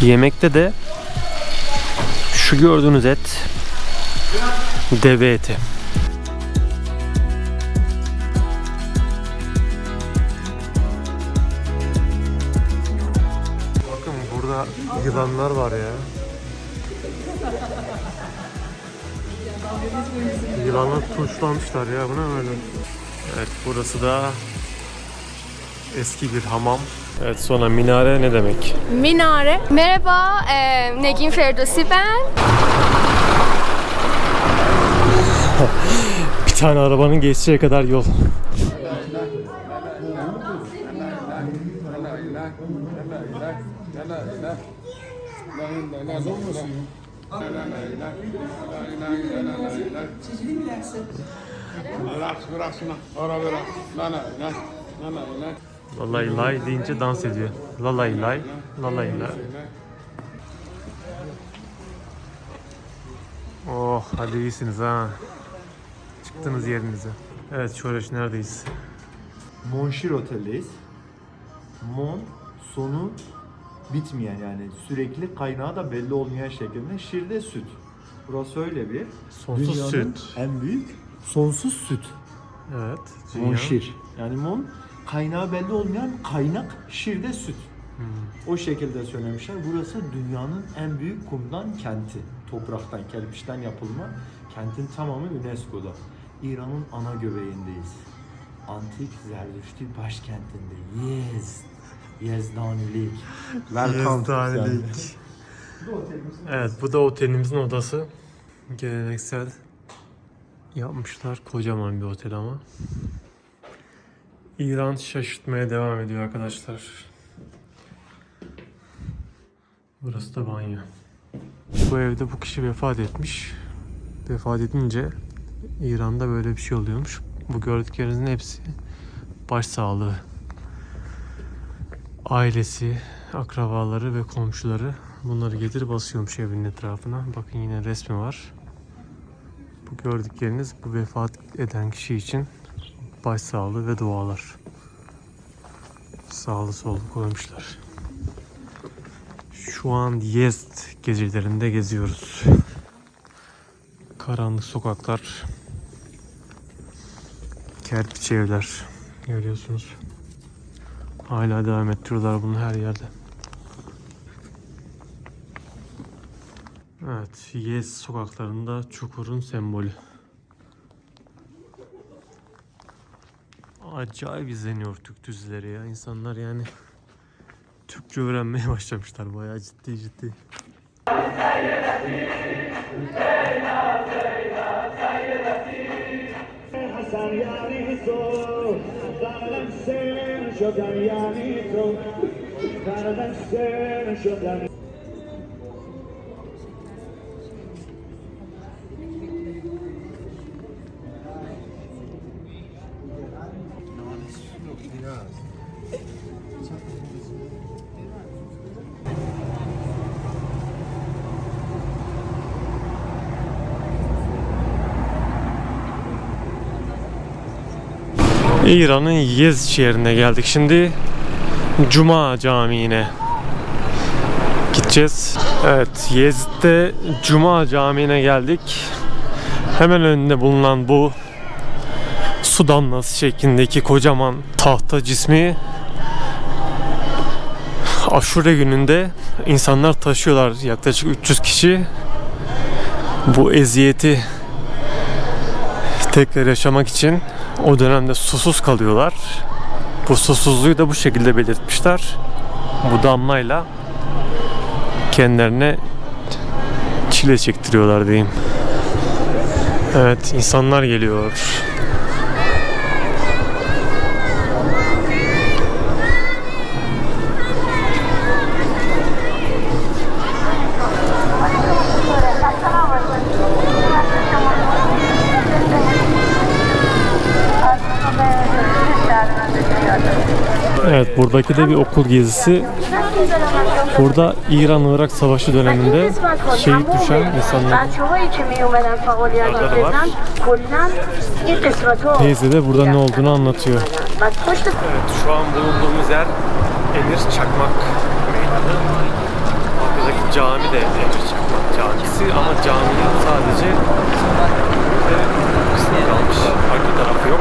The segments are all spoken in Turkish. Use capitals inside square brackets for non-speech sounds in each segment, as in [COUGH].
Yemekte de şu gördüğünüz et deve eti. Bakın burada yılanlar var ya. Yılanlar tuşlamışlar ya bu ne böyle? Evet burası da eski bir hamam. Evet sonra minare ne demek? Minare. Merhaba, e, Negin Ferdowsi ben. [LAUGHS] Bir tane arabanın geçeceği kadar yol. Relax, relax na. Ora relax. Na na na. Na na na. Lalay lay deyince dans ediyor. Lalay lay, lalay lay. Oh hadi iyisiniz ha. Çıktınız yerinize. Evet Şoreş neredeyiz? Monşir Otel'deyiz. Mon sonu bitmeyen yani sürekli kaynağı da belli olmayan şekilde şirde süt. Burası öyle bir. Sonsuz dünyanın süt. En büyük sonsuz süt. Evet. dünya. Monşir. Yani mon kaynağı belli olmayan kaynak şirde süt. O şekilde söylemişler. Burası dünyanın en büyük kumdan kenti. Topraktan, kerpiçten yapılma. Kentin tamamı UNESCO'da. İran'ın ana göbeğindeyiz. Antik Zerdüştü başkentinde. Yezd. Yezdanilik. Yezdanilik. Evet bu da otelimizin odası. Geleneksel yapmışlar. Kocaman bir otel ama. İran şaşırtmaya devam ediyor arkadaşlar. Burası da banyo. Bu evde bu kişi vefat etmiş. Vefat edince İran'da böyle bir şey oluyormuş. Bu gördüklerinizin hepsi başsağlığı ailesi, akrabaları ve komşuları bunları getirip basıyormuş evin etrafına. Bakın yine resmi var. Bu gördükleriniz bu vefat eden kişi için başsağlığı ve dualar. Sağlı sollu koymuşlar. Şu an Yezd gecelerinde geziyoruz. Karanlık sokaklar, kerpiç evler görüyorsunuz. Hala devam ettiriyorlar bunu her yerde. Evet, Yez sokaklarında çukurun sembolü. Acayip izleniyor Türk dizileri ya. İnsanlar yani Türkçe öğrenmeye [LAUGHS] başlamışlar bayağı ciddi ciddi. İran'ın Yez şehrine geldik. Şimdi Cuma Camii'ne gideceğiz. Evet, Yezid'de Cuma Camii'ne geldik. Hemen önünde bulunan bu su damlası şeklindeki kocaman tahta cismi Aşure gününde insanlar taşıyorlar yaklaşık 300 kişi. Bu eziyeti tekrar yaşamak için o dönemde susuz kalıyorlar. Bu susuzluğu da bu şekilde belirtmişler. Bu damlayla kendilerine çile çektiriyorlar diyeyim. Evet insanlar geliyor. Evet buradaki de bir okul gezisi. Burada İran-Irak Savaşı döneminde şehit düşen insanlar. Teyze de burada ne olduğunu anlatıyor. Evet, şu an bulunduğumuz yer Emir Çakmak Meydanı. Arkadaki cami de Emir Çakmak Camisi ama caminin sadece kısmı kalmış. Arka tarafı yok.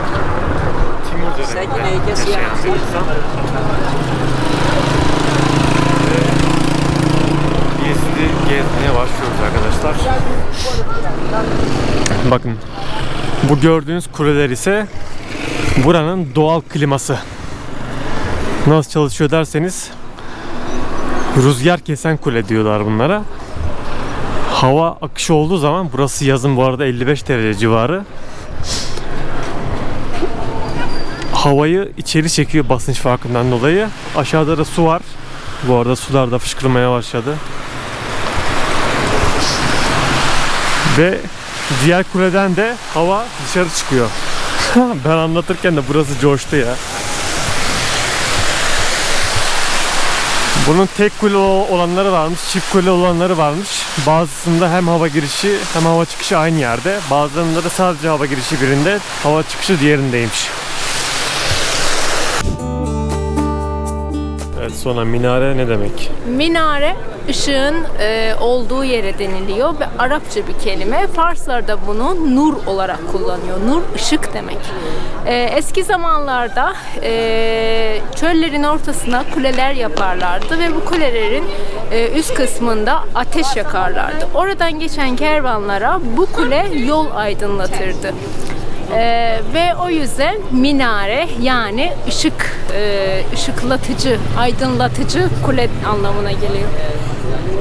Timur döneminde yaşayan bir insan. Gezdi, gezmeye başlıyoruz arkadaşlar. Bakın bu gördüğünüz kuleler ise buranın doğal kliması. Nasıl çalışıyor derseniz rüzgar kesen kule diyorlar bunlara. Hava akışı olduğu zaman burası yazın bu arada 55 derece civarı. Havayı içeri çekiyor basınç farkından dolayı. Aşağıda da su var. Bu arada sular da fışkırmaya başladı. Ve diğer kuleden de hava dışarı çıkıyor. [LAUGHS] ben anlatırken de burası coştu ya. Bunun tek kule olanları varmış, çift kule olanları varmış. Bazısında hem hava girişi hem hava çıkışı aynı yerde. Bazılarında da sadece hava girişi birinde, hava çıkışı diğerindeymiş. Sonra minare ne demek? Minare ışığın e, olduğu yere deniliyor ve Arapça bir kelime. Farslar da bunu nur olarak kullanıyor. Nur ışık demek. E, eski zamanlarda e, çöllerin ortasına kuleler yaparlardı ve bu kulelerin e, üst kısmında ateş yakarlardı. Oradan geçen kervanlara bu kule yol aydınlatırdı. Ee, ve o yüzden minare yani ışık, e, ışıklatıcı, aydınlatıcı kule anlamına geliyor.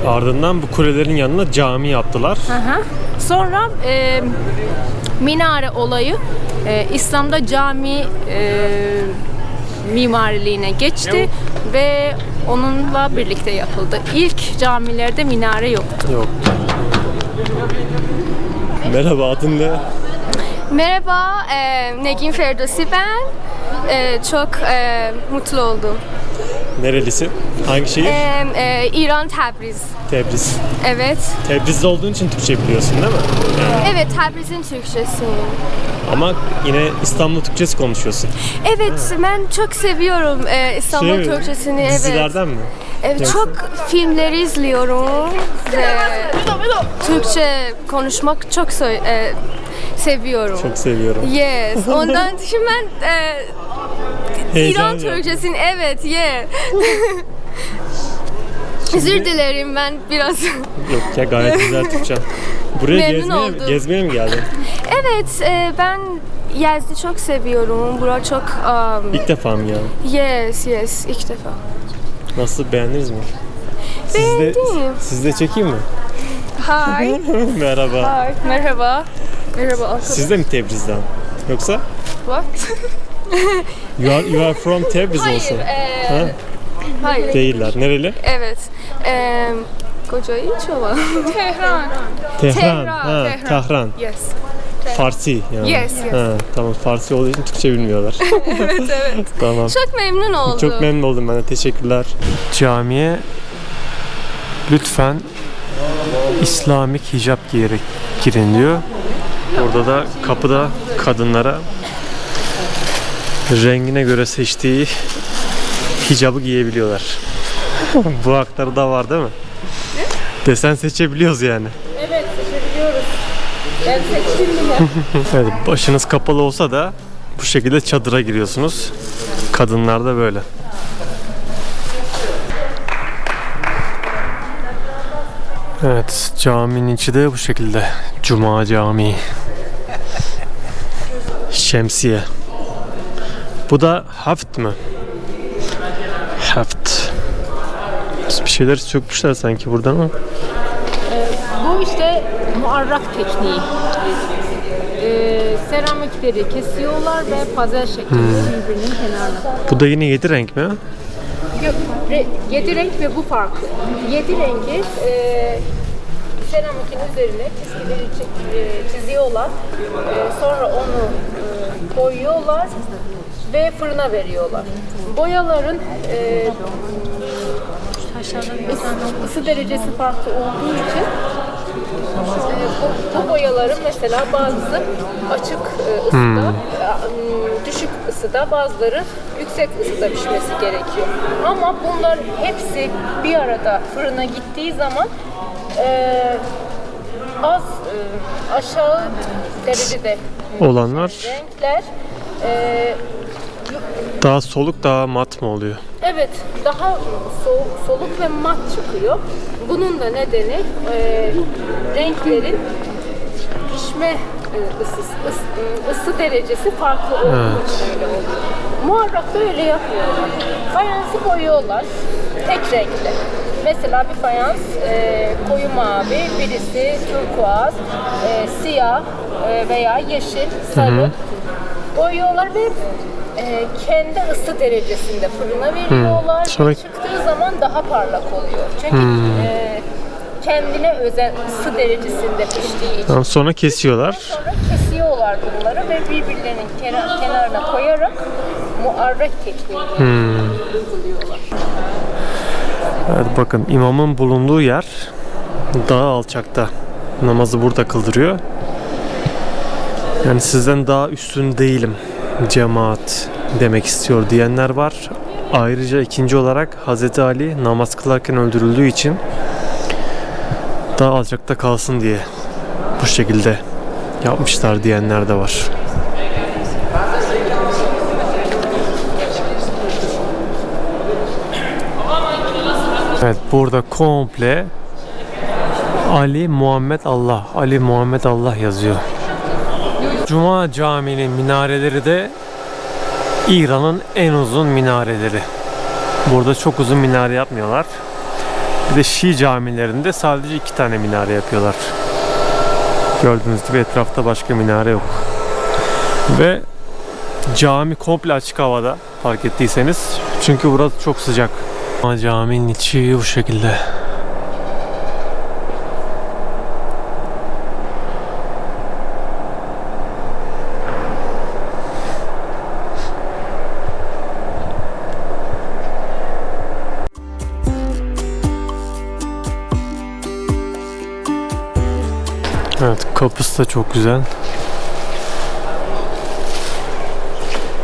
Ardından bu kulelerin yanına cami yaptılar. Aha. Sonra e, minare olayı e, İslam'da cami e, mimariliğine geçti ve onunla birlikte yapıldı. İlk camilerde minare yoktu. Yok. Merhaba adın ne? Merhaba, e, Negin Ferdowsi ben. E, çok e, mutlu oldum. Nerelisin? Hangi şehir? E, e, İran Tebriz. Tebriz. Evet. Tebriz'de olduğun için Türkçe biliyorsun değil mi? Evet, Tebriz'in Türkçesi. Ama yine İstanbul Türkçesi konuşuyorsun. Evet, ben çok seviyorum e, İstanbul Şey mi? Türkçesini. Evet. Dizilerden mi? Evet, çok filmleri izliyorum ve Türkçe konuşmak çok so- e, seviyorum. Çok seviyorum. Yes. [LAUGHS] Ondan için ben e, Heyecan İran yaptım. Türkçesini evet yeah. [LAUGHS] Özür dilerim ben biraz. Yok ya gayet güzel Türkçe. Buraya Memnun gezmeye, oldum. gezmeye mi geldin? evet e, ben Yazdı çok seviyorum. Bura çok um, İlk defa mı geldin? yes yes ilk defa. Nasıl beğendiniz mi? Siz de, Beğendim. siz de çekeyim mi? Hi. [LAUGHS] Merhaba. Hi. Merhaba. Merhaba arkadaşlar. Siz de mi Tebriz'den? Yoksa What? [LAUGHS] you are, you are from Tebriz Hayır. also. e, Ha? hayır. Değiller. Nereli? Evet. E, Kocayı çova. [LAUGHS] Tehran. Tehran. Tehran, Ha, Tehran. Tahran. Yes. Farsi yani. Yes, yes. Ha, tamam Farsi olduğu için Türkçe bilmiyorlar. [LAUGHS] evet evet. tamam. Çok memnun oldum. Çok memnun oldum ben de. Teşekkürler. Camiye lütfen İslamik hicap giyerek girin diyor. Orada da kapıda kadınlara rengine göre seçtiği hicabı giyebiliyorlar. [LAUGHS] Bu hakları da var değil mi? Desen seçebiliyoruz yani. Evet, seçebiliyoruz. Ben seçtim bile. [LAUGHS] Evet, başınız kapalı olsa da bu şekilde çadıra giriyorsunuz. Kadınlar da böyle. Evet, caminin içi de bu şekilde. Cuma Camii. Şemsiye. Bu da haft mı? Haft. Bir şeyler sökmüşler sanki buradan ama. Bu işte muarrak tekniği. Ee, seramikleri kesiyorlar ve pazel şeklinde birbirinin kenarına. Bu da yine yedi renk mi? Yok, re- yedi renk ve bu farklı. Yedi rengi e, seramikin üzerine çizgileri çi- e, çiziyorlar. E, sonra onu e, boyuyorlar ve fırına veriyorlar. Boyaların e, ısı derecesi farklı olduğu için e, bu, bu boyaların mesela bazısı açık e, ısıda, e, düşük ısıda, bazıları yüksek ısıda pişmesi gerekiyor. Ama bunlar hepsi bir arada fırına gittiği zaman e, az e, aşağı derecede Olanlar renkler e, daha soluk daha mat mı oluyor? Evet, daha soğuk, soluk ve mat çıkıyor. Bunun da nedeni e, renklerin pişme e, ısısı, ıs- ısı derecesi farklı olduğu Evet. için öyle oluyor. Muharrakta öyle yapmıyorlar. Fayansı boyuyorlar tek renkli. Mesela bir fayans e, koyu mavi, birisi turkuaz, e, siyah e, veya yeşil, sarı boyuyorlar ve e, kendi ısı derecesinde fırına veriyorlar. Sonra- Ve çıktığı zaman daha parlak oluyor. Çünkü e, kendine özel ısı derecesinde piştiği için. Tamam, sonra kesiyorlar. Sonra kesiyorlar bunları ve birbirlerinin kenar, kenarına koyarak muarrek tekniğini uyguluyorlar. Evet bakın imamın bulunduğu yer daha alçakta. Namazı burada kıldırıyor. Yani sizden daha üstün değilim cemaat demek istiyor diyenler var. Ayrıca ikinci olarak Hz. Ali namaz kılarken öldürüldüğü için daha alçakta kalsın diye bu şekilde yapmışlar diyenler de var. Evet burada komple Ali Muhammed Allah, Ali Muhammed Allah yazıyor. Cuma Camii'nin minareleri de İran'ın en uzun minareleri. Burada çok uzun minare yapmıyorlar. Bir de Şii camilerinde sadece iki tane minare yapıyorlar. Gördüğünüz gibi etrafta başka minare yok. Ve cami komple açık havada fark ettiyseniz. Çünkü burası çok sıcak. Ama caminin içi bu şekilde. Evet kapısı da çok güzel.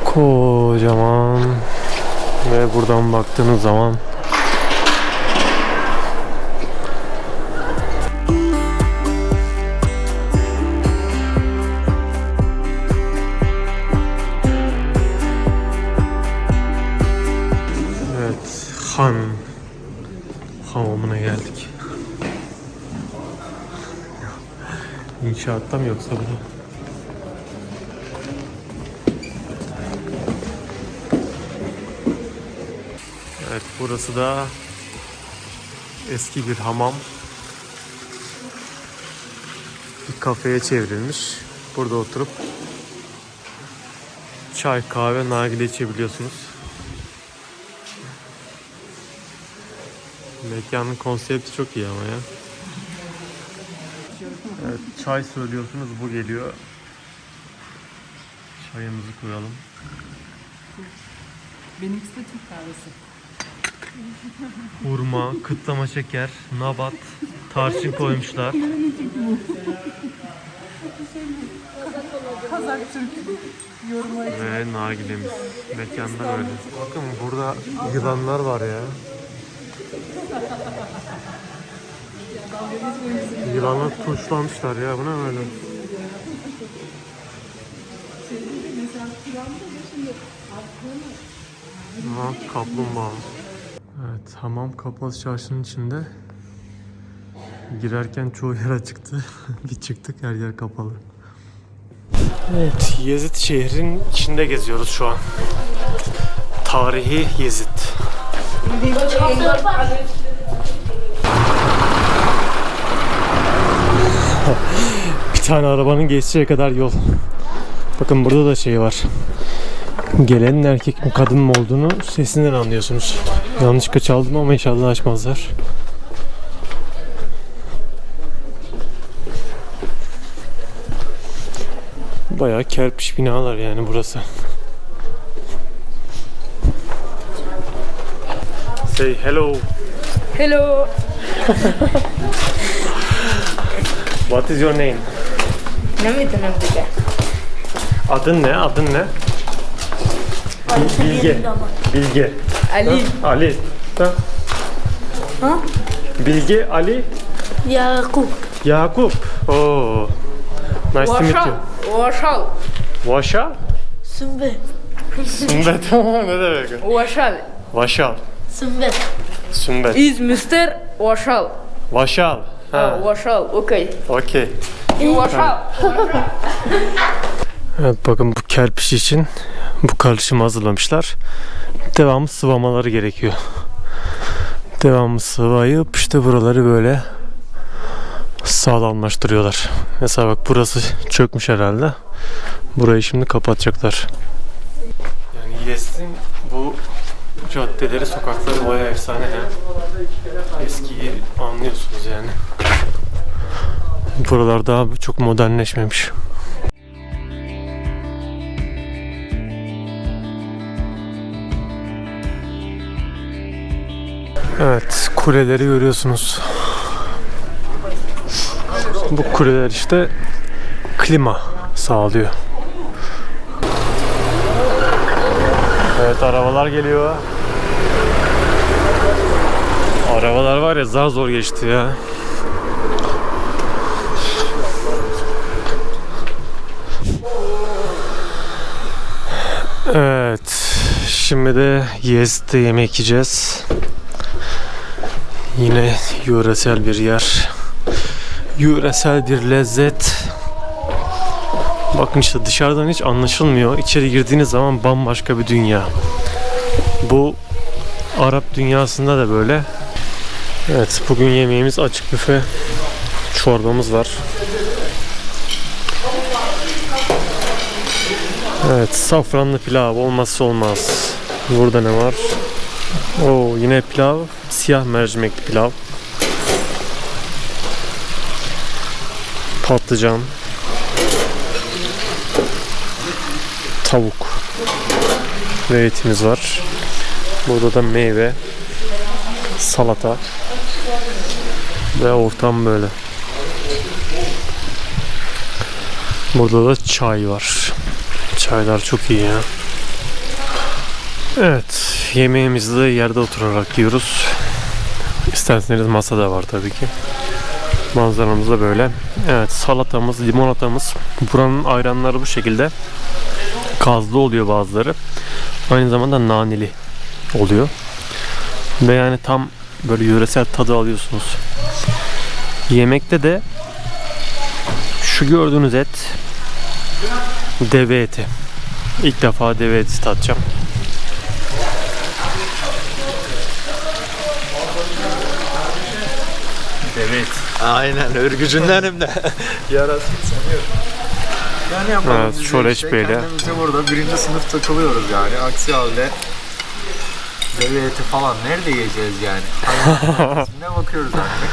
Kocaman ve buradan baktığınız zaman İnşaatta mı yoksa bu? Evet, burası da eski bir hamam. Bir kafeye çevrilmiş. Burada oturup çay, kahve, nargile içebiliyorsunuz. Mekanın konsepti çok iyi ama ya. Çay söylüyorsunuz bu geliyor. Çayımızı koyalım. Benimkisi de Türk kahvesi. Hurma, kıtlama şeker, nabat, tarçın koymuşlar. Kazak Türk yorumu. Ve nargilemiz. Mekanda böyle. Bakın burada yılanlar var ya. Yılanlar tuşlamışlar ya. Bu ne böyle? Aha, kaplumbağa. Evet, hamam kapalı çarşının içinde. Girerken çoğu yer açıktı. [LAUGHS] Bir çıktık her yer kapalı. Evet, Yezid şehrin içinde geziyoruz şu an. Tarihi Yezid. [LAUGHS] Bir tane arabanın geçeceği kadar yol. Bakın burada da şey var. Gelenin erkek mi kadın mı olduğunu sesinden anlıyorsunuz. Yanlışlıkla çaldım ama inşallah açmazlar. Bayağı kerpiç binalar yani burası. Say hello. Hello. [LAUGHS] What is your name? Namidunum bize. Adın ne? Adın ne? Bilge. Bilge. Ali. Ha? Ali. Ha? Bilge, Ali, Yakup. Yakup. Oo. Nice to meet you. Vaşal. Vaşa? Sümbül. Sümbet. ne demek? Vaşal. Vaşal. Sümbül. Sümbet. Is Mr. Vaşal. Vaşal. Ha. Vaşal. Okay. Okey. Vaşal. [LAUGHS] Evet bakın bu kerpiç için bu karışımı hazırlamışlar. Devamlı sıvamaları gerekiyor. Devamlı sıvayıp işte buraları böyle sağlamlaştırıyorlar. Mesela bak burası çökmüş herhalde. Burayı şimdi kapatacaklar. Yani Yes'in bu caddeleri, sokakları bayağı efsane ya. Eskiyi anlıyorsunuz yani. Buralar daha çok modernleşmemiş. Evet, kuleleri görüyorsunuz. Bu kuleler işte klima sağlıyor. Evet, arabalar geliyor. Arabalar var ya zar zor geçti ya. Evet, şimdi de Yez'de yemek yiyeceğiz. Yine yöresel bir yer. Yöresel bir lezzet. Bakın işte dışarıdan hiç anlaşılmıyor. İçeri girdiğiniz zaman bambaşka bir dünya. Bu Arap dünyasında da böyle. Evet bugün yemeğimiz açık büfe. Çorbamız var. Evet safranlı pilav olmazsa olmaz. Burada ne var? Oo yine pilav. Siyah mercimekli pilav. Patlıcan. Tavuk. Ve etimiz var. Burada da meyve. Salata. Ve ortam böyle. Burada da çay var. Çaylar çok iyi ya. Evet, yemeğimizi de yerde oturarak yiyoruz. İsterseniz masada var tabii ki. Manzaramız da böyle. Evet, salatamız, limonatamız. Buranın ayranları bu şekilde. Kazlı oluyor bazıları. Aynı zamanda naneli oluyor. Ve yani tam böyle yöresel tadı alıyorsunuz. Yemekte de şu gördüğünüz et deve eti. İlk defa deve eti tatacağım. Evet. Aynen örgücündenim de. Yarası sanıyorum. Yani yapalım Evet, biz de işte Bey'le. Kendimize burada birinci sınıf takılıyoruz yani. Aksi halde deve eti falan nerede yiyeceğiz yani? Hayvan [LAUGHS] ismine bakıyoruz artık.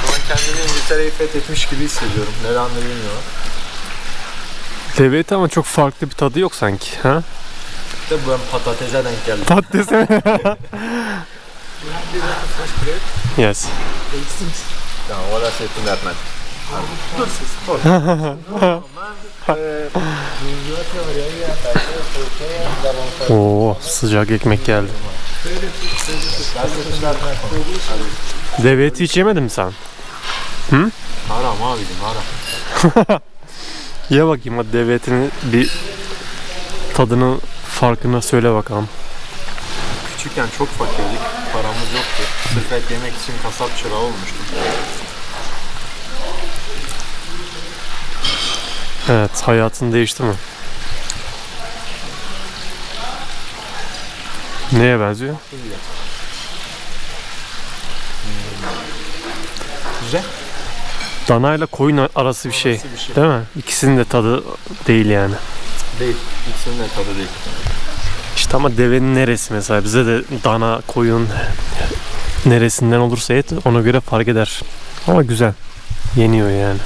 Şu an kendimi İngiltere'yi fethetmiş gibi hissediyorum. Nedendir bilmiyorum. Deve eti ama çok farklı bir tadı yok sanki. Ha? De ben patatese denk geldim. Patates mi? [LAUGHS] yes. Ya orası etin dertmen. Oo sıcak ekmek geldi. Deve eti hiç yemedin mi sen? Haram abicim haram. [LAUGHS] Ye bakayım hadi deve etinin bir tadını farkına söyle bakalım. Küçükken çok fakirdik. Paramız yoktu. Sırf et yemek için kasap çırağı olmuştum. Evet hayatın değişti mi? Neye benziyor? Güzel. Dana ile koyun arası bir şey. Arası bir şey. Değil mi? İkisinin de tadı değil yani. Değil. İkisinin de tadı değil. İşte ama devenin neresi mesela bize de dana, koyun neresinden olursa et ona göre fark eder. Ama güzel. Yeniyor yani.